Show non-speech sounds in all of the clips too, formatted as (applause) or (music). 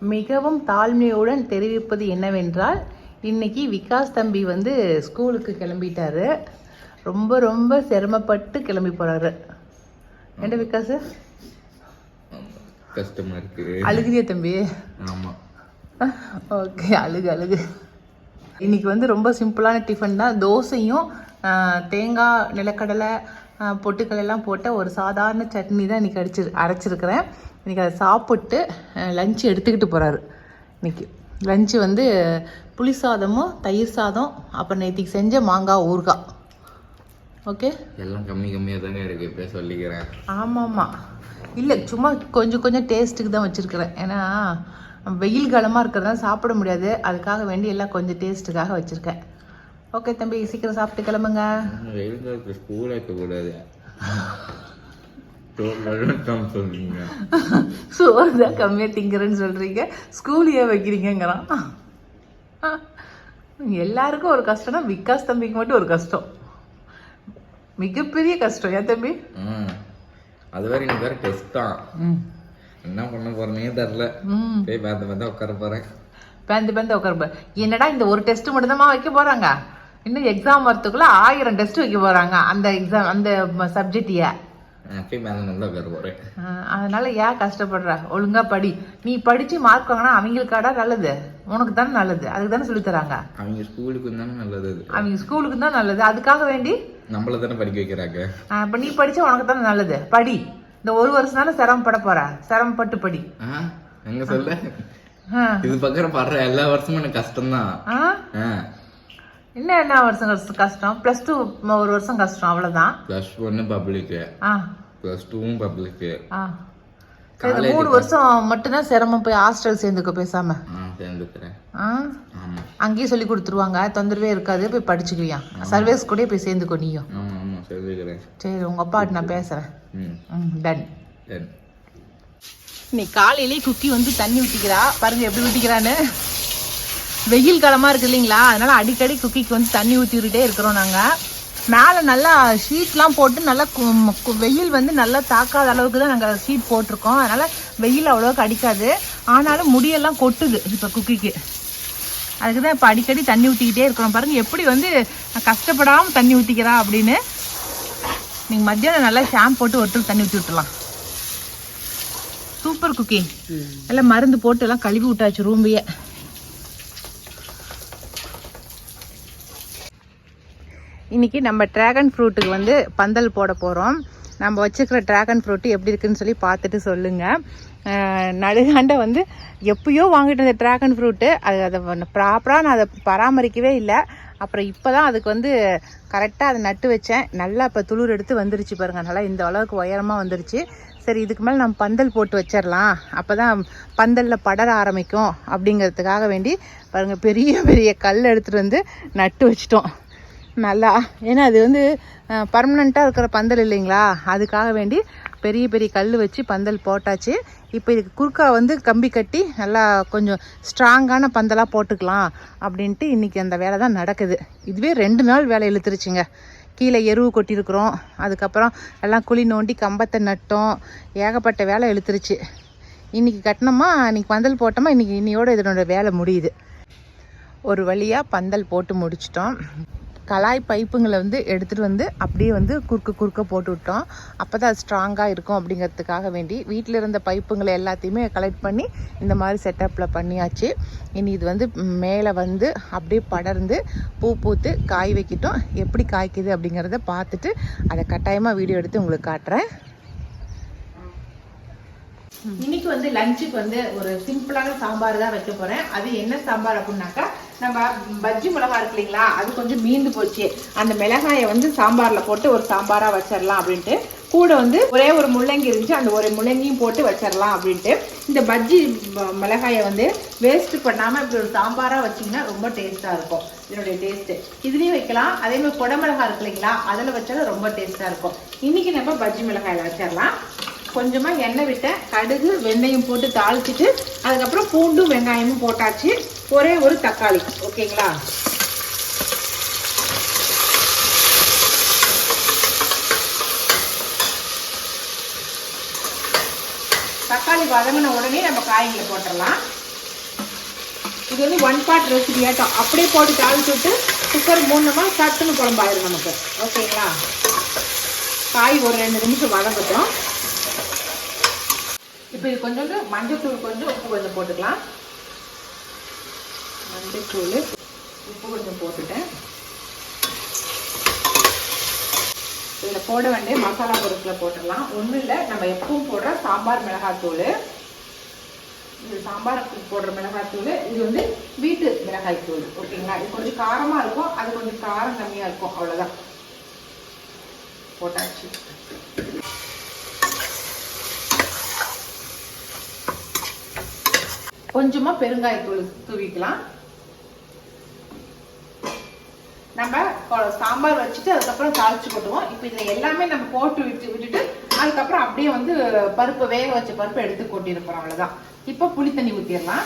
மிகவும் தாழ்மையுடன் தெரிவிப்பது என்னவென்றால் இன்னைக்கு விகாஸ் தம்பி வந்து ஸ்கூலுக்கு கிளம்பிட்டாரு. ரொம்ப ரொம்ப சிரமப்பட்டு கிளம்பி போறாரு. என்ன விகாஸ்? கஷ்டமா இருக்கு. அழுகிறியா தம்பி? ஆமா. ஓகே அழுகு அழுகு. இன்னைக்கு வந்து ரொம்ப சிம்பிளான டிஃபன் தான். தோசையும் தேங்காய் நிலக்கடலை ஆ, பொட்டுக்கடலை எல்லாம் போட்ட ஒரு சாதாரண சட்னி தான் இன்னைக்கு அடிச்சு அரைச்சிருக்கிறேன். இன்னைக்கு அதை சாப்பிட்டு லஞ்ச் எடுத்துக்கிட்டு போகிறாரு இன்னைக்கு லஞ்சு வந்து புளி சாதமும் தயிர் சாதம் அப்புறம் நேற்றுக்கு செஞ்ச மாங்காய் ஊறுகாய். ஓகே எல்லாம் கம்மி கம்மியா தாங்க இருக்கு இப்ப சொல்லிக்கிறேன். ஆமாம்மா. இல்லை சும்மா கொஞ்சம் கொஞ்சம் டேஸ்ட்டுக்கு தான் வச்சுருக்கிறேன். ஏன்னா வெயில் காலமாக இருக்கிறதா சாப்பிட முடியாது. அதுக்காக வேண்டி எல்லாம் கொஞ்சம் டேஸ்ட்டுக்காக வச்சுருக்கேன். ஓகே தம்பி சீக்கிரம் சாப்பிட்டு கிளம்புங்க. வெயில் காலத்துல ஸ்கூல் வைக்க கூடாது சொல்றீங்க சோறு தான் (laughs) கம்மியாக திங்கிறேன்னு சொல்கிறீங்க ஸ்கூல் ஏன் வைக்கிறீங்கங்கிறான். (laughs) எல்லாருக்கும் ஒரு கஷ்டம்னா விகாஸ் தம்பிக்கு மட்டும் ஒரு கஷ்டம். மிகப்பெரிய கஷ்டம். ஏன் தம்பி? அது வேற எனக்கு வேற டெஸ்ட் தான். ம். என்ன பண்ண போறேனே தெரில ம். போய் பேந்த பேந்த உட்கார போறேன். பேந்து பேந்து உட்காருப்ப என்னடா இந்த ஒரு டெஸ்ட் மட்டும்தான் வைக்க போறாங்க? இன்னும் எக்ஸாம் வரத்துக்குள்ள ஆயிரம் டெஸ்ட் வைக்க போறாங்க. அந்த எக்ஸாம் அந்த சப்ஜெக்டிய போய் பேந்த பேந்த உட்கார போறேன் அதனால ஏன் கஷ்டப்படுற? ஒழுங்கா படி. நீ படிச்சு மார்க் வாங்கினா அவங்களுக்காடா நல்லது. உனக்கு தானே நல்லது. அதுக்கு தானே சொல்லி தராங்க. அவங்க ஸ்கூலுக்கு தானே நல்லது அவங்க ஸ்கூலுக்கு தான் நல்லது. அதுக்காக வேண்டி? நம்மள தானே படிக்க வைக்கிறாங்க. இப்ப நீ படிச்சா உனக்கு தானே நல்லது. படி. இந்த ஒரு வருஷம் தானே சிரமப்பட போற. சிரமப்பட்டு படி. எங்க சொல்ல இது பக்கம் படுற எல்லா வருஷமும் எனக்கு கஷ்டம்தான். ஆ என்ன வருஷம் கஷ்டம்? கஷ்டம். ப்ளஸ் டூ ஒரு வருஷம் கஷ்டம் அவ்வளவுதான். ப்ளஸ் ஒன்னு பப்ளிக்கு ஆ. ப்ளஸ் டூவும் பப்ளிக்கு ஆ. சரி, மூணு வருஷம் மட்டும்தான் சிரமம் போய் ஹாஸ்டல் சேர்ந்துக்க பேசாம. சேர்ந்துக்கிறேன். அங்கேயே சொல்லி கொடுத்துருவாங்க தொந்தரவே இருக்காது போய் படிச்சுக்குவியா சர்வீஸ் கூட போய் சேர்ந்துக்கோ நீயும். சரி உங்க அப்பாட்ட நான் பேசுறேன். டன் சரி இன்னைக்கு காலையிலே குக்கி வந்து தண்ணி ஊற்றிக்கிறா பாருங்க எப்படி ஊற்றிக்கிறான்னு வெயில் காலமாக இருக்கு இல்லைங்களா? அதனால அடிக்கடி குக்கிக்கு வந்து தண்ணி ஊற்றி விட்டுட்டே இருக்கிறோம் நாங்கள் மேலே நல்லா ஷீட்லாம் போட்டு நல்லா வெயில் வந்து நல்லா தாக்காத அளவுக்கு தான் நாங்கள் ஷீட் போட்டிருக்கோம். அதனால் வெயில் அவ்வளோவுக்கு அடிக்காது. ஆனாலும் முடியெல்லாம் கொட்டுது இப்போ குக்கிக்கு. அதுக்கு தான் இப்போ அடிக்கடி தண்ணி ஊற்றிக்கிட்டே இருக்கிறோம். பாருங்க எப்படி வந்து கஷ்டப்படாமல் தண்ணி ஊற்றிக்கிறா அப்படின்னு. நீங்கள் மத்தியானம் நல்லா ஷாம்பு போட்டு ட்ரிப் தண்ணி ஊற்றி விட்டுலாம் சூப்பர் குக்கி. எல்லாம் மருந்து போட்டு எல்லாம் கழுவி விட்டாச்சு ரூம்பையே இன்னைக்கு நம்ம ட்ராகன் ஃப்ரூட்டுக்கு வந்து பந்தல் போட போகிறோம் நம்ம வச்சுக்கிற ட்ராகன் ஃப்ரூட்டு எப்படி இருக்குன்னு சொல்லி பார்த்துட்டு சொல்லுங்கள் நடுகாண்ட வந்து எப்பயோ வாங்கிட்டு வந்த ட்ராகன் ஃப்ரூட்டு அது அதை ப்ராப்பராக நான் அதை பராமரிக்கவே இல்லை. அப்புறம் இப்போ தான் அதுக்கு வந்து கரெக்டாக அதை நட்டு வச்சேன். நல்லா இப்போ துளிர் எடுத்து வந்துருச்சு பாருங்கள் நல்லா இந்த அளவுக்கு உயரமாக வந்துருச்சு. சரி இதுக்கு மேலே நம்ம பந்தல் போட்டு வச்சிடலாம். அப்போ தான் பந்தலில் படர ஆரம்பிக்கும். அப்படிங்கிறதுக்காக வேண்டி பாருங்கள் பெரிய பெரிய கல் எடுத்துகிட்டு வந்து நட்டு வச்சிட்டோம். நல்லா. ஏன்னா அது வந்து பர்மனண்ட்டாக இருக்கிற பந்தல் இல்லைங்களா? அதுக்காக வேண்டி பெரிய பெரிய கல் வச்சு பந்தல் போட்டாச்சு. இப்போ இதுக்கு குறுக்கா வந்து கம்பி கட்டி நல்லா கொஞ்சம் ஸ்ட்ராங்கான பந்தலாக போட்டுக்கலாம் அப்படின்ட்டு இன்றைக்கி அந்த வேலை தான் நடக்குது. இதுவே ரெண்டு நாள் வேலை இழுத்துருச்சுங்க. கீழே எருவு கொட்டியிருக்கிறோம். அதுக்கப்புறம் எல்லாம் குழி நோண்டி கம்பத்தை நட்டோம். ஏகப்பட்ட வேலை இழுத்துருச்சு. இன்றைக்கி கட்டினோமா இன்றைக்கி பந்தல் போட்டோமா இன்றைக்கி இன்னையோட இதனோட வேலை முடியுது. ஒரு வழியாக பந்தல் போட்டு முடிச்சிட்டோம். கலாய் பைப்புங்களை வந்து எடுத்துகிட்டு வந்து அப்படியே வந்து குறுக்க குறுக்க போட்டு விட்டோம். அப்போ தான் அது ஸ்ட்ராங்காக இருக்கும் அப்படிங்கிறதுக்காக வேண்டி வீட்டில் இருந்த பைப்புங்களை எல்லாத்தையுமே கலெக்ட் பண்ணி இந்த மாதிரி செட்டப்பில் பண்ணியாச்சு. இனி இது வந்து மேலே வந்து அப்படியே படர்ந்து பூ பூத்து காய் வைக்கட்டும். எப்படி காய்க்குது அப்படிங்கிறத பார்த்துட்டு அதை கட்டாயமாக வீடியோ எடுத்து உங்களுக்கு காட்டுறேன். இன்னைக்கு வந்து லஞ்சுக்கு வந்து ஒரு சிம்பிளான சாம்பார் தான் வைக்க போறேன். அது என்ன சாம்பார் அப்படின்னாக்கா நம்ம பஜ்ஜி மிளகாய் இருக்கு இல்லைங்களா அது கொஞ்சம் மீந்து போச்சு. அந்த மிளகாயை வந்து சாம்பாரில் போட்டு ஒரு சாம்பாராக வச்சிடலாம் அப்படின்ட்டு. கூட வந்து ஒரே ஒரு முள்ளங்கி இருந்துச்சு அந்த ஒரு முள்ளங்கியும் போட்டு வச்சிடலாம் அப்படின்ட்டு. இந்த பஜ்ஜி ம- மிளகாயை வந்து வேஸ்ட் பண்ணாமல் இப்படி ஒரு சாம்பாராக வச்சீங்கன்னா ரொம்ப டேஸ்ட்டாக இருக்கும். இதனுடைய டேஸ்ட்டு இதுலேயும் வைக்கலாம் அதே மாதிரி குடமிளகாய் இருக்கு இல்லைங்களா அதில் வச்சாலும் ரொம்ப டேஸ்ட்டாக இருக்கும். இன்றைக்கி நம்ம பஜ்ஜி மிளகாயில் வச்சிடலாம் கொஞ்சமாக எண்ணெய் விட்டேன். கடுகு வெந்தயம் போட்டு தாளிச்சிட்டு அதுக்கப்புறம் பூண்டும் வெங்காயமும் போட்டாச்சு. ஒரே ஒரு தக்காளி. ஓகேங்களா? தக்காளி வதங்கின உடனே நம்ம காய்களை போட்டுடலாம். இது வந்து ஒன் பார்ட் ரெசிபி ஆட்டம் அப்படியே போட்டு தாளிச்சு விட்டு குக்கர் மூணுமா சட்டுன்னு குழம்பாயிரும் நமக்கு. ஓகேங்களா? காய் ஒரு ரெண்டு நிமிஷம் வதங்கட்டும். இப்போ இது கொஞ்சோண்டு மஞ்சத்தூள் கொஞ்சம் உப்பு கொஞ்சம் போட்டுக்கலாம். மஞ்சத்தூள் உப்பு கொஞ்சம் போட்டுட்டேன். இதில் போட வேண்டிய மசாலா பொருட்களை போட்டுடலாம். ஒன்றும் இல்லை நம்ம எப்பவும் போடுற சாம்பார் மிளகாத்தூள். இது சாம்பாருக்கு போடுற மிளகாத்தூள் இது வந்து வீட்டு மிளகாய் தூள் ஓகேங்களா? இது கொஞ்சம் காரமாக இருக்கும் அது கொஞ்சம் காரம் கம்மியாக இருக்கும் அவ்வளோதான் போட்டாச்சு. கொஞ்சமாக பெருங்காயத்தூள் தூவிக்கலாம். நம்ம கொ- சாம்பார் வச்சுட்டு அதுக்கப்புறம் தாளிச்சு கொட்டுவோம். இப்போ இதில் எல்லாமே நம்ம போட்டு விட்டு விட்டுட்டு அதுக்கப்புறம் அப்படியே வந்து பருப்பு வேக வச்ச பருப்பு எடுத்து கொட்டிருப்போம் அவ்வளோதான் இப்போ புளி தண்ணி ஊற்றிடலாம்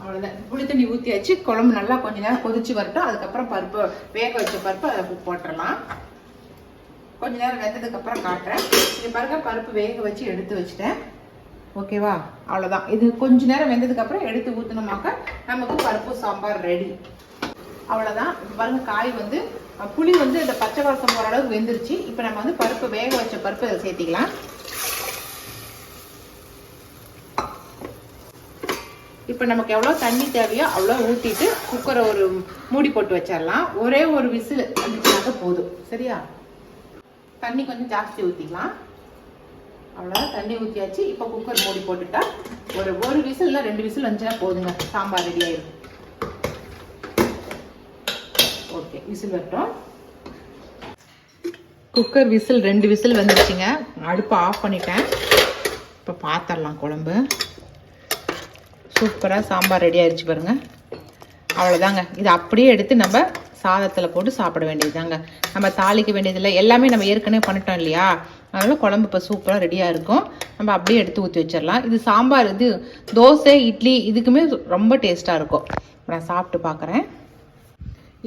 அவ்வளோதான் புளி தண்ணி ஊற்றியாச்சு குழம்பு நல்லா கொஞ்ச நேரம் கொதிச்சு வரட்டும். அதுக்கப்புறம் பருப்பு வேக வச்ச பருப்பு அதை போட்டுடலாம். கொஞ்ச நேரம் வெந்ததுக்கு அப்புறம் காட்டுறேன். இது பாருங்க பருப்பு வேக வச்சு எடுத்து வச்சுட்டேன். ஓகேவா? அவ்வளோதான் இது கொஞ்ச நேரம் வெந்ததுக்கு அப்புறம் எடுத்து ஊற்றினோமாக்க நமக்கு பருப்பு சாம்பார் ரெடி அவ்வளோதான் இப்போ பாருங்க காய் வந்து புளி வந்து இந்த பச்சை வாசம் போகிற அளவுக்கு வெந்துருச்சு. இப்போ நம்ம வந்து பருப்பு வேக வச்ச பருப்பு இதை சேர்த்திக்கலாம். இப்போ நமக்கு எவ்வளோ தண்ணி தேவையோ அவ்வளோ ஊற்றிட்டு குக்கரை ஒரு மூடி போட்டு வச்சிடலாம். ஒரே ஒரு விசில் வந்துச்சுனாக்க போதும். சரியா? தண்ணி கொஞ்சம் ஜாஸ்தி ஊற்றிக்கலாம் அவ்வளோதான் தண்ணி ஊற்றியாச்சு இப்போ குக்கர் மூடி போட்டுட்டா ஒரு ஒரு விசில் இல்லை ரெண்டு விசில் வந்துச்சுன்னா போதுங்க. சாம்பார் ரெடி ஆயிடும் ஓகே விசில் வரட்டும். குக்கர் விசில் ரெண்டு விசில் வந்துருச்சுங்க அடுப்பை ஆஃப் பண்ணிட்டேன். இப்போ பார்த்துடலாம் குழம்பு. சூப்பராக சாம்பார் ரெடி ஆயிடுச்சு பாருங்க. அவ்வளோதாங்க இது அப்படியே எடுத்து நம்ம சாதத்தில் போட்டு சாப்பிட வேண்டியதுதாங்க. நம்ம தாளிக்க வேண்டியதில்லை. எல்லாமே நம்ம ஏற்கனவே பண்ணிட்டோம் இல்லையா? அதனால் குழம்பு இப்போ சூப்பராக ரெடியாக இருக்கும். நம்ம அப்படியே எடுத்து ஊற்றி வச்சிடலாம். இது சாம்பார் இது தோசை இட்லி இதுக்குமே ரொம்ப டேஸ்ட்டாக இருக்கும். நான் சாப்பிட்டு பார்க்குறேன்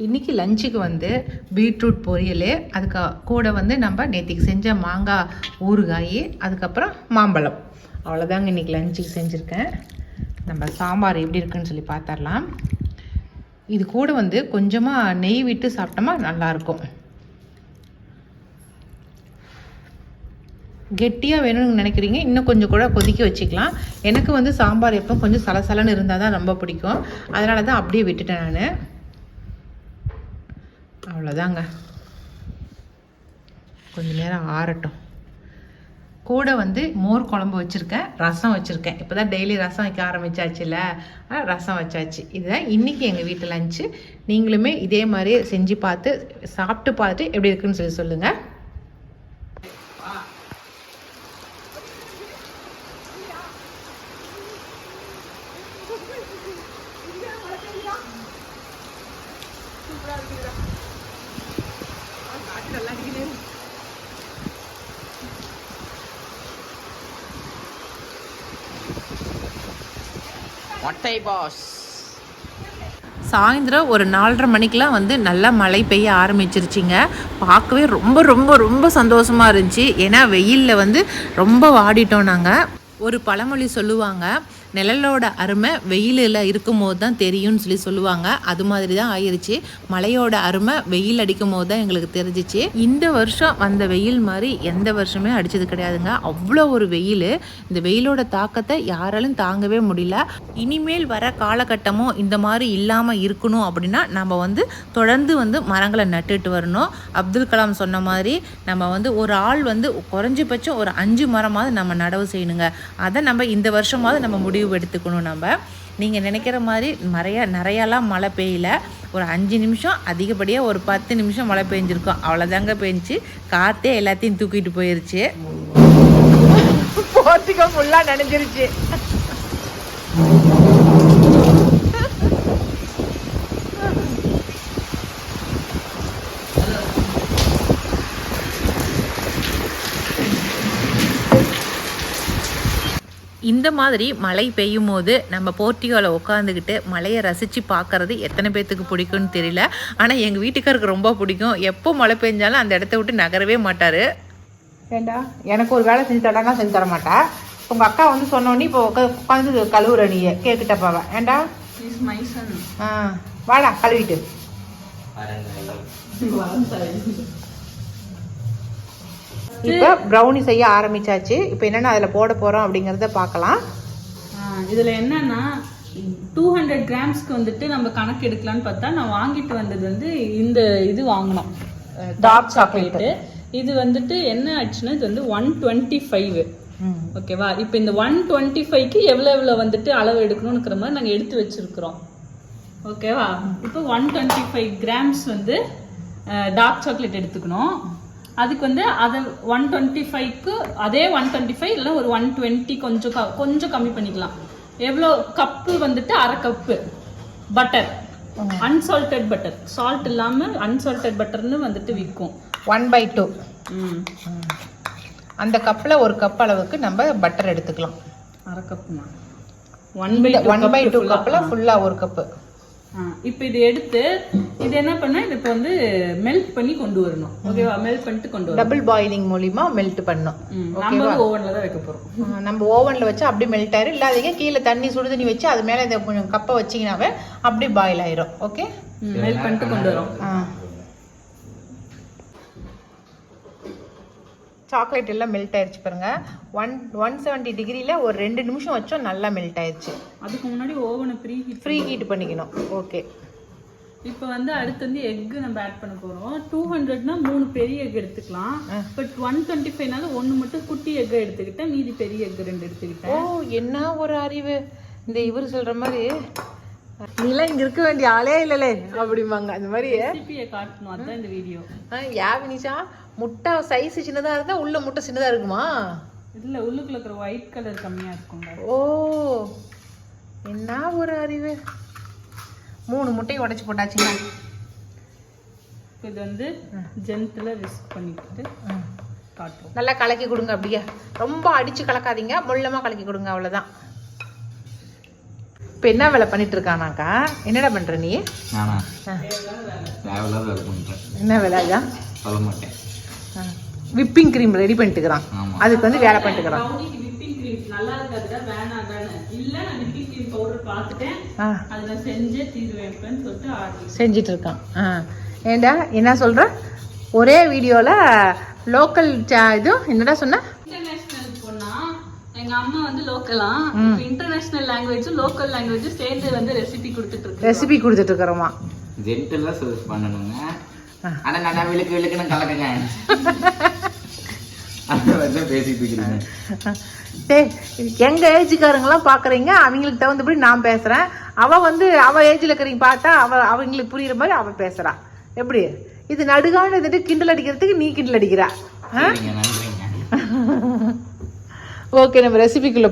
இன்னைக்கு லஞ்சுக்கு வந்து பீட்ரூட் பொரியல் அதுக்கு கூட வந்து நம்ம நேற்றுக்கு செஞ்ச மாங்காய் ஊறுகாய் அதுக்கப்புறம் மாம்பழம். அவ்வளோதாங்க இன்றைக்கி லஞ்சுக்கு செஞ்சுருக்கேன். நம்ம சாம்பார் எப்படி இருக்குன்னு சொல்லி பார்த்துடலாம் இது கூட வந்து கொஞ்சமாக நெய் விட்டு சாப்பிட்டோமா நல்லாயிருக்கும். கெட்டியாக வேணும்னு நினைக்கிறீங்க இன்னும் கொஞ்சம் கூட கொதிக்க வச்சுக்கலாம். எனக்கு வந்து சாம்பார் எப்போ கொஞ்சம் சலசலன்னு இருந்தால் தான் ரொம்ப பிடிக்கும். அதனால தான் அப்படியே விட்டுட்டேன் நான். அவ்வளோதாங்க கொஞ்சம் நேரம் ஆறட்டும். கூட வந்து மோர் குழம்பு வச்சுருக்கேன் ரசம் வச்சுருக்கேன். இப்போ தான் டெய்லி ரசம் வைக்க ஆரம்பித்தாச்சுல ரசம் வச்சாச்சு. இதுதான் இன்றைக்கி எங்கள் வீட்டு லஞ்சு நீங்களுமே இதே மாதிரி செஞ்சு பார்த்து சாப்பிட்டு பார்த்துட்டு எப்படி இருக்குன்னு சொல்லி சொல்லுங்கள் மொட்டை பாஸ் சாயந்தரம் ஒரு நாலரை மணிக்கெலாம் வந்து நல்லா மழை பெய்ய ஆரம்பிச்சிருச்சிங்க. பார்க்கவே ரொம்ப ரொம்ப ரொம்ப சந்தோஷமாக இருந்துச்சு. ஏன்னா வெயிலில் வந்து ரொம்ப வாடிட்டோம் நாங்கள் ஒரு பழமொழி சொல்லுவாங்க நிழலோட அருமை வெயிலில் இருக்கும்போது தான் தெரியும்னு சொல்லி சொல்லுவாங்க. அது மாதிரி தான் ஆயிடுச்சு மழையோட அருமை வெயில் அடிக்கும் போது தான் எங்களுக்கு தெரிஞ்சிச்சு. இந்த வருஷம் வந்த வெயில் மாதிரி எந்த வருஷமே அடிச்சது கிடையாதுங்க. அவ்வளோ ஒரு வெயில். இந்த வெயிலோட தாக்கத்தை யாராலும் தாங்கவே முடியல. இனிமேல் வர காலகட்டமும் இந்த மாதிரி இல்லாமல் இருக்கணும் அப்படின்னா நம்ம வந்து தொடர்ந்து வந்து மரங்களை நட்டுட்டு வரணும். அப்துல் கலாம் சொன்ன மாதிரி நம்ம வந்து ஒரு ஆள் வந்து குறைஞ்சபட்சம் ஒரு அஞ்சு மரமாவது நம்ம நடவு செய்யணுங்க. அதை நம்ம இந்த வருஷமாவது நம்ம முடிவு எடுத்துக்கணும் நம்ம. நீங்கள் நினைக்கிற மாதிரி நிறைய நிறையாலாம் மழை பெய்யல. ஒரு அஞ்சு நிமிஷம் அதிகப்படியாக ஒரு பத்து நிமிஷம் மழை பெஞ்சிருக்கும். அவ்வளோதாங்க பெஞ்சு. காற்றே எல்லாத்தையும் தூக்கிட்டு போயிருச்சு. போர்த்திக்க ஃபுல்லாக நனைஞ்சிருச்சு. இந்த மாதிரி மழை பெய்யும் போது நம்ம போர்ட்டியோவில் உட்காந்துக்கிட்டு மழையை ரசித்து பார்க்கறது எத்தனை பேர்த்துக்கு பிடிக்கும்னு தெரியல. ஆனால் எங்கள் வீட்டுக்காருக்கு ரொம்ப பிடிக்கும். எப்போ மழை பெஞ்சாலும் அந்த இடத்த விட்டு நகரவே மாட்டார். ஏண்டா? எனக்கு ஒரு வேலை செஞ்சு தரனா செஞ்சு தர மாட்டா? உங்கள் அக்கா வந்து சொன்னோன்னே இப்போ உட்காந்து கழுவுற நீ கேக்கு டப்பாவை ஏண்டா? ஆ வாடா கழுவிட்டு. (laughs) இப்போ ப்ரௌனி செய்ய ஆரம்பிச்சாச்சு. இப்போ என்னென்ன அதில் போட போகிறோம் அப்படிங்கிறத பார்க்கலாம் இதுல என்னன்னா டூ ஹண்ட்ரட் கிராம்ஸ்க்கு வந்துட்டு நம்ம கணக்கு எடுக்கலாம்னு பார்த்தா நான் வாங்கிட்டு வந்தது வந்து இந்த இது வாங்கினோம். டார்க் சாக்லேட் இது வந்துட்டு என்ன ஆச்சுன்னா இது வந்து ஒன் டுவெண்ட்டி ஃபைவ் ஓகேவா இப்போ இந்த ஒன் டுவெண்ட்டி ஃபைவ்க்கு எவ்வளோ எவ்வளோ வந்துட்டு அளவு எடுக்கணும்னுக்கிற மாதிரி நாங்கள் எடுத்து வச்சிருக்கிறோம். ஓகேவா இப்போ ஒன் டுவெண்ட்டி ஃபைவ் கிராம்ஸ் வந்து டார்க் சாக்லேட் எடுத்துக்கணும். அதுக்கு வந்து அதை ஒன் டுவெண்ட்டி ஃபைவ்க்கு அதே ஒன் டுவெண்ட்டி ஃபைவ் இல்லை ஒரு ஒன் டுவெண்ட்டி கொஞ்சம் க- கொஞ்சம் கம்மி பண்ணிக்கலாம். எவ்வளோ கப்பு வந்துட்டு அரை cup butter unsalted butter salt இல்லாமல் அன்சால்டட் பட்டர்னு வந்துட்டு விற்கும். ஒன் பை டூ அந்த கப்பில் ஒரு கப் அளவுக்கு நம்ம பட்டர் எடுத்துக்கலாம். அரை கப்புமா one by one by two கப்பில் ஃபுல்லாக ஒரு கப்பு இப்போ இது எடுத்து இது என்ன பண்ணா இது இப்போ வந்து மெல்ட் பண்ணி கொண்டு வரணும். ஓகேவா மெல்ட் பண்ணிட்டு கொண்டு வரணும். டபுள் பாயிலிங் மூலிமா மெல்ட் பண்ணும் ம், நம்ம ஓவன்ல தான் வைக்க போறோம். நம்ம ஓவனில் வச்சு அப்படி மெல்ட் ஆயிரும். இல்லாதீங்க கீழே தண்ணி சுடு தண்ணி வச்சு அது மேலே இதை கொஞ்சம் கப்பை வச்சிங்கனாவே அப்படி பாயில் ஆயிரும். ஓகே மெல்ட் பண்ணிட்டு கொண்டு வரோம். சாக்லேட் எல்லாம் மெல்ட் ஆயிடுச்சு பாருங்க. ஒன் ஒன் செவன்ட்டி டிகிரியில் ஒரு ரெண்டு நிமிஷம் வச்சோம் நல்லா மெல்ட் ஆயிடுச்சு அதுக்கு முன்னாடி ஓவனை ப்ரீ ஹீட் ஃப்ரீ ஹீட் பண்ணிக்கணும். ஓகே இப்போ வந்து அடுத்து வந்து எக் நம்ம ஆட் பண்ண போறோம். டூ ஹண்ட்ரட்னா மூணு பெரிய எக் எடுத்துக்கலாம். பட் ஒன் டுவெண்ட்டி ஃபைவ்னால ஒன்று மட்டும் குட்டி எக் எடுத்துக்கிட்டேன். மீதி பெரிய எக் ரெண்டு ஓ எடுத்துக்கிட்டேன் என்ன ஒரு அறிவு? இந்த இவர் சொல்ற மாதிரி நீலாம் இங்க இருக்க வேண்டிய ஆளே இல்லலே அப்படிம்பாங்க. அந்த மாதிரி காட்டணும். அதுதான் இந்த வீடியோ யா வினிஷா முட்டை சைஸ் சின்னதா இருந்தா உள்ள முட்டை சின்னதா இருக்குமா? இதுல உள்ளுக்குள்ள இருக்கிற ஒயிட் கலர் கம்மியா இருக்குங்க ஓ என்ன ஒரு அறிவு? மூணு முட்டையை உடைச்சு போட்டாச்சுங்க. இப்போ இது வந்து ஜென்டில் விஸ்க் பண்ணிக்கிட்டு ம். காட்டுறோம். நல்லா கலக்கி கொடுங்க அப்படியே. ரொம்ப அடிச்சு கலக்காதீங்க. முள்ளமா கலக்கி கொடுங்க அவ்வளவுதான். இப்போ என்ன வேலை பண்ணிட்டு இருக்கானாக்கா? என்னடா பண்ற நீ? என்ன வேலை இதான் சொல்ல மாட்டேன். விப்பிங் க்ரீம் ரெடி பண்ணிட்டுக்கிறான். அதுக்கு வந்து வேலை பண்ணிட்டுக்கிறான். நல்லா இருக்காதுடா வேணாண்டான்னு இல்லை நான் விப்பிங் க்ரீம் பவுடர் பார்த்துட்டேன். ஆ. அதை நான் செஞ்சே தீருவேன்ப்பேன்னு சொல்லிட்டு ஆர்டர் செஞ்சிட்டு இருக்கான் ஆ. ஏண்டா என்ன சொல்ற? ஒரே வீடியோல லோக்கல் இது என்னடா சொன்ன? எங்க அம்மா வந்து லோக்கலா இன்டர்நேஷனல் லாங்குவேஜும் லோக்கல் லாங்குவேஜும் சேர்ந்து வந்து ரெசிபி கொடுத்துட்டு இருக்கு ரெசிபி கொடுத்துட்டு இருக்கிறோமா ஜென்டலாக சர்வீஸ் பண்ணணுங்க. ஆனால் நல்லா விழுக்கு விழுக்குன்னு கலக்குங்க. எங்க ஏஜுக்காரங்களாம் பாக்குறீங்க? அவங்களுக்கு தகுந்தபடி நான் பேசுறேன். அவ வந்து அவ ஏஜ்ல இருக்கிறீங்க பார்த்தா அவ அவங்களுக்கு புரியுற மாதிரி அவ பேசுறா. எப்படி? இது நடுகான இதுட்டு கிண்டல் அடிக்கிறதுக்கு நீ கிண்டல் அடிக்கிறா. ஓகே நம்ம ரெசிபிக்குள்ள.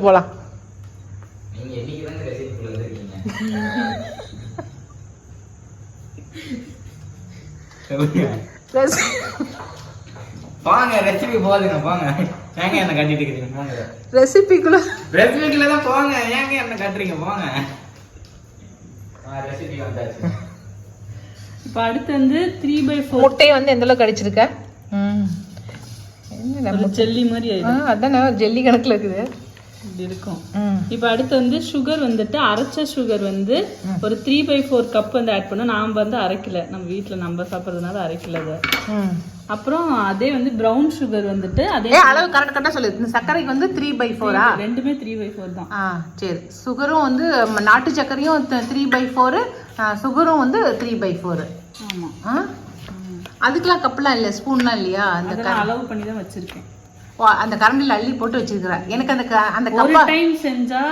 ரெசி- போங்க ரெசிபி போதுங்க போங்க ஏங்க என்ன கட்டிட்டு இருக்கிறீங்க போங்க ரெசிபிக்குள்ள ரெசிபிக்குள்ள தான் போங்க. ஏங்க என்ன கட்டுறீங்க? போங்க ரெசிபி வந்தாச்சு. இப்போ அடுத்து வந்து த்ரீ பை ஃபோர் முட்டையை வந்து எந்த அளவுக்கு அடிச்சிருக்க? ஒரு ஜெல்லி மாதிரி ஆயிடும். அதானே ஜெல்லி கணக்குல இருக்குது. இப்படி இருக்கும். இப்போ அடுத்து வந்து சுகர் வந்துட்டு அரைச்ச சுகர் வந்து ஒரு த்ரீ பை ஃபோர் கப் வந்து ஆட் பண்ணோம். நாம் வந்து அரைக்கல. நம்ம வீட்டில் நம்ம சாப்பிட்றதுனால அரைக்கல அதை. அப்புறம் அதே வந்து ப்ரௌன் சுகர் வந்துட்டு அதே அளவு கரெக்ட் கரெக்டாக சொல்லு இந்த சர்க்கரைக்கு வந்து த்ரீ பை ஃபோரா ரெண்டுமே த்ரீ பை ஃபோர் தான். ஆ சரி. சுகரும் வந்து நாட்டு சர்க்கரையும் த்ரீ பை ஃபோரு சுகரும் வந்து த்ரீ பை ஃபோரு ஆமாம் ஆ? அதுக்கெல்லாம் கப்பெல்லாம் இல்லை ஸ்பூன்லாம் இல்லையா? அந்த அளவு பண்ணி தான் வச்சிருக்கேன். ஓ, அந்த கரண்டில் அள்ளி போட்டு வச்சிருக்கிறேன் எனக்கு அந்த அந்த கப்பா டைம் செஞ்சா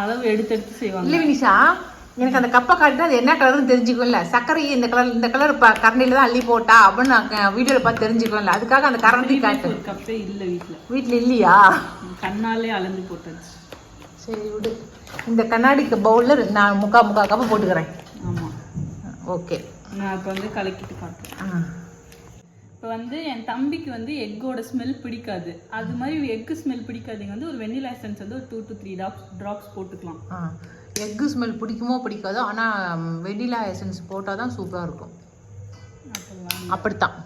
அளவு எடுத்து எடுத்து செய்வாங்க. இல்லை வினிஷா எனக்கு அந்த கப்பை காட்டினா அது என்ன கலர்னு தெரிஞ்சுக்கல சர்க்கரை இந்த கலர் இந்த கலர் கரண்டில தான் அள்ளி போட்டா அப்படின்னு நான் வீடியோவில் பார்த்து தெரிஞ்சுக்கலாம்ல. அதுக்காக அந்த கரண்டி காட்டு. கப்பே இல்லை வீட்டில் வீட்டில் இல்லையா? கண்ணாலே அளந்து போட்டாச்சு. சரி விடு. இந்த கண்ணாடி பவுலில் நான் முக்கா முக்கா கப்பை போட்டுக்கிறேன். ஆமாம் ஓகே. நான் இப்போ வந்து கலக்கிட்டு காட்டுறேன். இப்போ வந்து என் தம்பிக்கு வந்து எக்கோட ஸ்மெல் பிடிக்காது. அது மாதிரி எக்கு ஸ்மெல் பிடிக்காதீங்க வந்து ஒரு வெண்ணிலா எசன்ஸ் வந்து ஒரு two to three drops drops போட்டுக்கலாம். எக்கு ஸ்மெல் பிடிக்குமோ பிடிக்காதோ ஆனால் வெடிலா எசன்ஸ் போட்டால் தான் சூப்பராக இருக்கும். அப்படித்தான்.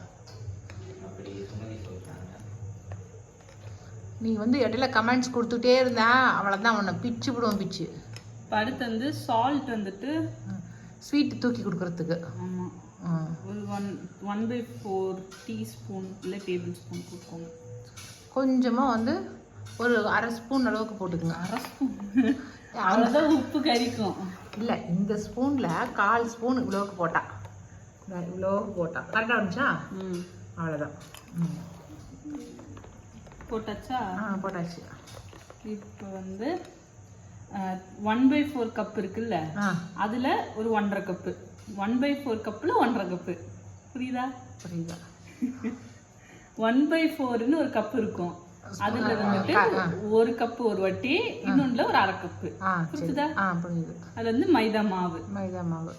நீ வந்து இடையில கமெண்ட்ஸ் கொடுத்துட்டே இருந்தா அவ்வளோதான் உன்னை பிச்சு விடுவோம் பிச்சு. அடுத்து வந்து சால்ட் வந்துட்டு ஸ்வீட் தூக்கி கொடுக்கறதுக்கு. ஆமாம். ஒரு one one by four teaspoon இல்லை டேபிள் ஸ்பூன் கொடுக்கோங்க கொஞ்சமாக வந்து ஒரு அரை ஸ்பூன் அளவுக்கு போட்டுக்குங்க. அரை ஸ்பூன் அவ்வளோதான் உப்பு கறிக்கும் இல்லை இந்த ஸ்பூனில் கால் ஸ்பூன் இவ்வளோக்கு போட்டா. இந்த இவ்வளோக்கு போட்டா. கரெக்டாக இருந்துச்சா? ம். அவ்வளோதான் ம். போட்டாச்சா? ஆ போட்டாச்சு. இப்போ வந்து ஒன் பை ஃபோர் கப் இருக்குல்ல? அதில் ஒரு ஒன்றரை கப்பு ஒன் பை ஃபோர் கப்பில் ஒன்றரை கப்பு புரியுதா? புரியுதா. ஒன் பை ஃபோர்னு ஒரு கப் இருக்கும். அதுல வந்துட்டு. ஒரு கப்பு ஒரு வட்டி இன்னொன்றுல ஒரு அரை கப்பு புரியுதா புரியுது அது வந்து மைதா மாவு. மைதா மாவு.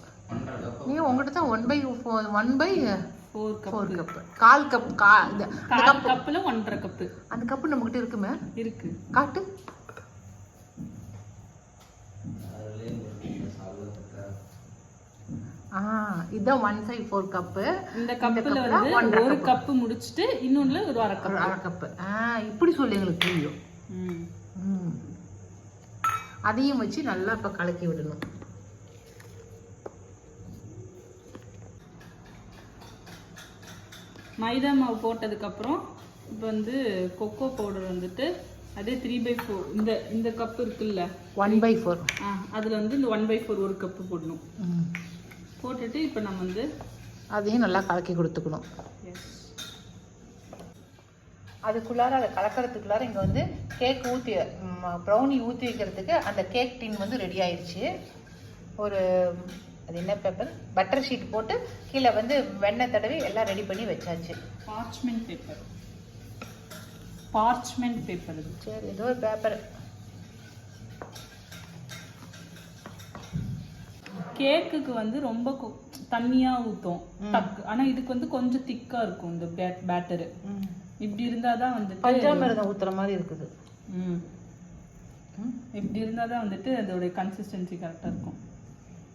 நீ உங்கள்கிட்ட தான் one by one by four cup four cup call cup கா கப்புல ஒன்றரை கப்பு அந்த கப்பு நம்மக்கிட்ட இருக்குமே? இருக்கு. காட்டு ஆ இதுதான் ஒன் சைட் ஃபோர் கப்பு இந்த கப்புல வந்து ஒரு கப்பு முடிச்சிட்டு இன்னொன்னுல ஒரு அரை கப் அரை கப்பு இப்படி சொல்லி எங்களுக்கு புரியும். அதையும் வச்சு நல்லா இப்போ கலக்கி விடணும். மைதா மாவு போட்டதுக்கு அப்புறம் இப்போ வந்து கொக்கோ பவுடர் வந்துட்டு அதே த்ரீ பை ஃபோர் இந்த இந்த கப் இருக்குல்ல. ஒன் பை ஃபோர் ஆ அதில் வந்து இந்த ஒன் பை ஃபோர் ஒரு கப்பு போடணும். போட்டுட்டு இப்போ நம்ம வந்து அதையும் நல்லா கலக்கி கொடுத்துக்கணும். அதுக்குள்ளார அதை கலக்கிறதுக்குள்ளார இங்கே வந்து கேக் ஊற்றி ப்ரௌனி ஊற்றி வைக்கிறதுக்கு அந்த கேக் டின் வந்து ரெடி ஆயிடுச்சு ஒரு அது என்ன பேப்பர் பட்டர் ஷீட் போட்டு கீழே வந்து வெண்ணெய் தடவி எல்லாம் ரெடி பண்ணி வச்சாச்சு. பார்ச்மெண்ட் பேப்பர் பார்ச்மெண்ட் பேப்பர் சரி ஏதோ ஒரு பேப்பர் கேக்குக்கு வந்து ரொம்ப தண்ணியா ஊத்தும். டக்கு. ஆனா இதுக்கு வந்து கொஞ்சம் திக்கா இருக்கும் இந்த பேட்டரு. இப்படி இருந்தாதான் வந்துட்டு பஞ்சாமிரதம் ஊற்றுற மாதிரி இருக்குது. ம். ம். இப்படி இருந்தாதான் வந்துட்டு அதோட கன்சிஸ்டன்சி கரெக்டா இருக்கும்.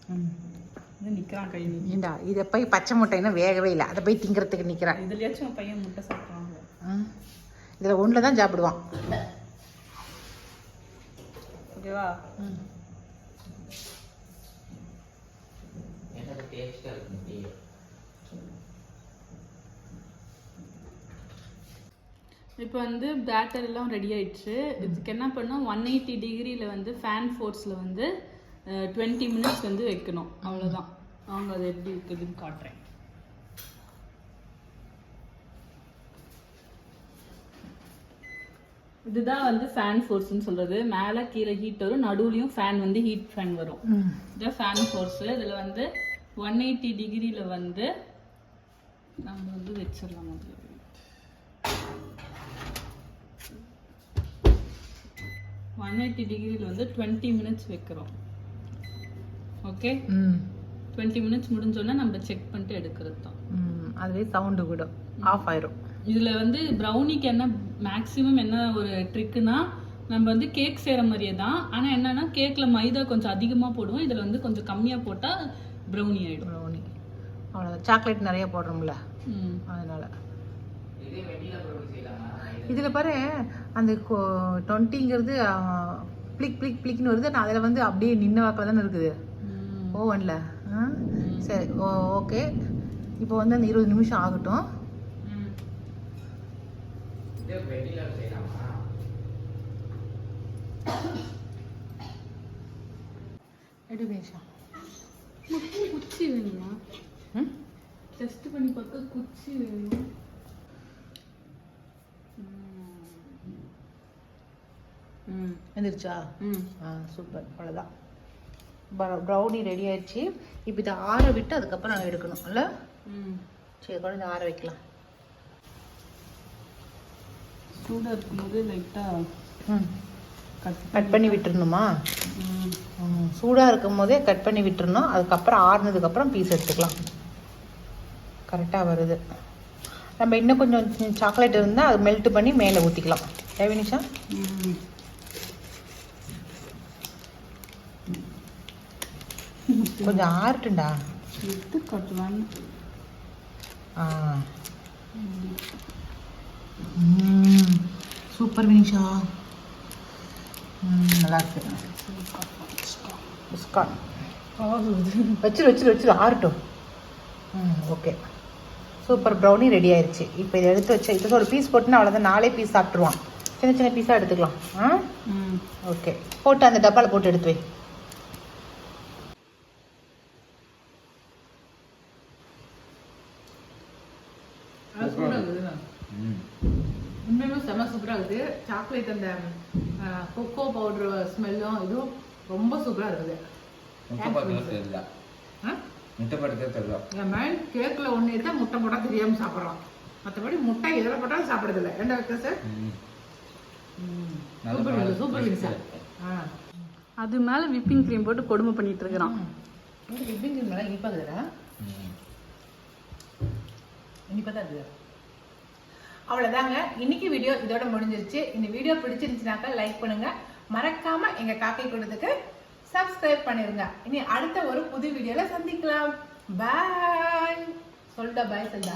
ம். இது நிக்கிறான் கை ஏண்டா இதை போய் பச்சை முட்டை இன்னும் வேகவே இல்லை. அதை போய் திங்கிறதுக்கு நிற்கிறான் இதுலயாச்சும் பையன் முட்டை சாப்பிடுவாங்க இதில் ஒன்றில் தான் சாப்பிடுவான். ஓகேவா? எனக்கு டேஸ்டா இருக்கும் டீ இப்போ வந்து பேட்டர் எல்லாம் ரெடி ஆயிடுச்சு. இதுக்கு என்ன பண்ணோம் ஒன் எயிட்டி டிகிரியில் வந்து ஃபேன் ஃபோர்ஸில் வந்து டுவெண்ட்டி மினிட்ஸ் வந்து வைக்கணும். அவ்வளோதான் அவங்க அது எப்படி இருக்குதுன்னு காட்டுறேன். இதுதான் வந்து ஃபேன் ஃபோர்ஸ்னு சொல்றது. மேலே கீழே ஹீட் வரும் நடுவுலையும் ஃபேன் வந்து ஹீட் ஃபேன் வரும். ம். இதான் ஃபேன் ஃபோர்ஸ் இதில் வந்து ஒன் எயிட்டி டிகிரியில் வந்து நம்ம வந்து வச்சிடலாம் முதல்ல. ஒன் எயிட்டி டிகிரியில் வந்து டுவெண்ட்டி மினிட்ஸ் வைக்கிறோம். ஓகே டுவெண்ட்டி மினிட்ஸ் முடிஞ்சோடனே நம்ம செக் பண்ணிட்டு எடுக்கிறது தான். அதுவே சவுண்டு விடும் ஆஃப் ஆயிரும். இதில் வந்து ப்ரௌனிக்கு என்ன மேக்ஸிமம் என்ன ஒரு ட்ரிக்குனா நம்ம வந்து கேக் செய்கிற மாதிரியே தான். ஆனால் என்னன்னா கேக்கில் மைதா கொஞ்சம் அதிகமாக போடுவோம். இதில் வந்து கொஞ்சம் கம்மியாக போட்டால் ப்ரௌனி ஆகிடும் ப்ரௌனி அவ்வளோதான் சாக்லேட் நிறைய போடுறோம்ல. ம். அதனால. இதில் பாரு அந்த டுவெண்ட்டிங்கிறது பிளிக் பிளிக் பிளிக்னு வருது. நான் அதில் வந்து அப்படியே நின்ன வாக்கில் தானே இருக்குது. ம். ஓவனில். ஆ? சரி. Oh okay. இப்போ வந்து அந்த இருபது நிமிஷம் ஆகட்டும். ம். இதே வெண்ணிலா செய்யலாமா எடு வேஷா மட்டும் குச்சி வேணுமா? டெஸ்ட் பண்ணி பார்க்க குச்சி வேணுமா. ம். வந்துருச்சா ம். ஆ சூப்பர் அவ்வளோதான் ப்ரௌனி ரெடி ஆயிடுச்சு. இப்போ இதை ஆற விட்டு அதுக்கப்புறம் நாங்கள் எடுக்கணும் இல்ல? ம். சரி குழந்தை ஆற வைக்கலாம். சூடாக இருக்கும்போது லைட்டாக ம். கட் கட் பண்ணி விட்டுறணுமா? ம் ம், சூடாக இருக்கும் போதே கட் பண்ணி விட்டுறணும். அதுக்கப்புறம் ஆறுனதுக்கப்புறம் பீஸ் எடுத்துக்கலாம். கரெக்டாக வருது. நம்ம இன்னும் கொஞ்சம் சாக்லேட் இருந்தால் அது மெல்ட் பண்ணி மேலே ஊற்றிக்கலாம் தேவினிஷா கொஞ்சம் கட்டலான்னு ஆ. சூப்பர் வினிஷா. நல்லா இருக்கு வச்சிரு வச்சிரு வச்சிரு ஆறட்டும். ம் ஓகே. சூப்பர் ப்ரௌனி ரெடி ஆயிருச்சு. இப்போ இதை எடுத்து வச்சு இது ஒரு பீஸ் போட்டுனா அவ்வளோதான் நாலே பீஸ் சாப்பிட்ருவான் சின்ன சின்ன பீஸாக எடுத்துக்கலாம். ஆ? ம். ஓகே. போட்டு அந்த டப்பாவில் போட்டு எடுத்து வை. ம். உண்மையுமே செம்ம சூப்பராக இருக்குது. சாக்லேட் அந்த கொக்கோ பவுடர் ஸ்மெல்லும் இதுவும் ரொம்ப சூப்பராக இருக்குது. முட்டை தெரியல. ஆ? முட்டை கேக்கில் ஒன்று போட்டால் தெரியாமல் சாப்பிட்றான் மற்றபடி முட்டை எதில் போட்டாலும் சாப்பிட்றதில்ல ஏண்டா வைக்க சார் ம். சூப்பர் சூப்பர் சார் ஆ அது மேல விப்பிங் க்ரீம் போட்டு கொடுமை பண்ணிட்டு இருக்கிறான். விப்பிங் கிரீம் நல்லா இனிப்பாக இனிப்பாக தான் இருக்குது அவ்வளோதாங்க இன்னைக்கு வீடியோ இதோட முடிஞ்சிருச்சு. இந்த வீடியோ பிடிச்சிருந்துச்சுனாக்கா லைக் பண்ணுங்க. மறக்காம எங்க காக்கை கூடத்துக்கு சப்ஸ்கிரைப் பண்ணிருங்க. இனி அடுத்த ஒரு புது வீடியோல சந்திக்கலாம். பாய் சொல்டா பாய் சொல்டா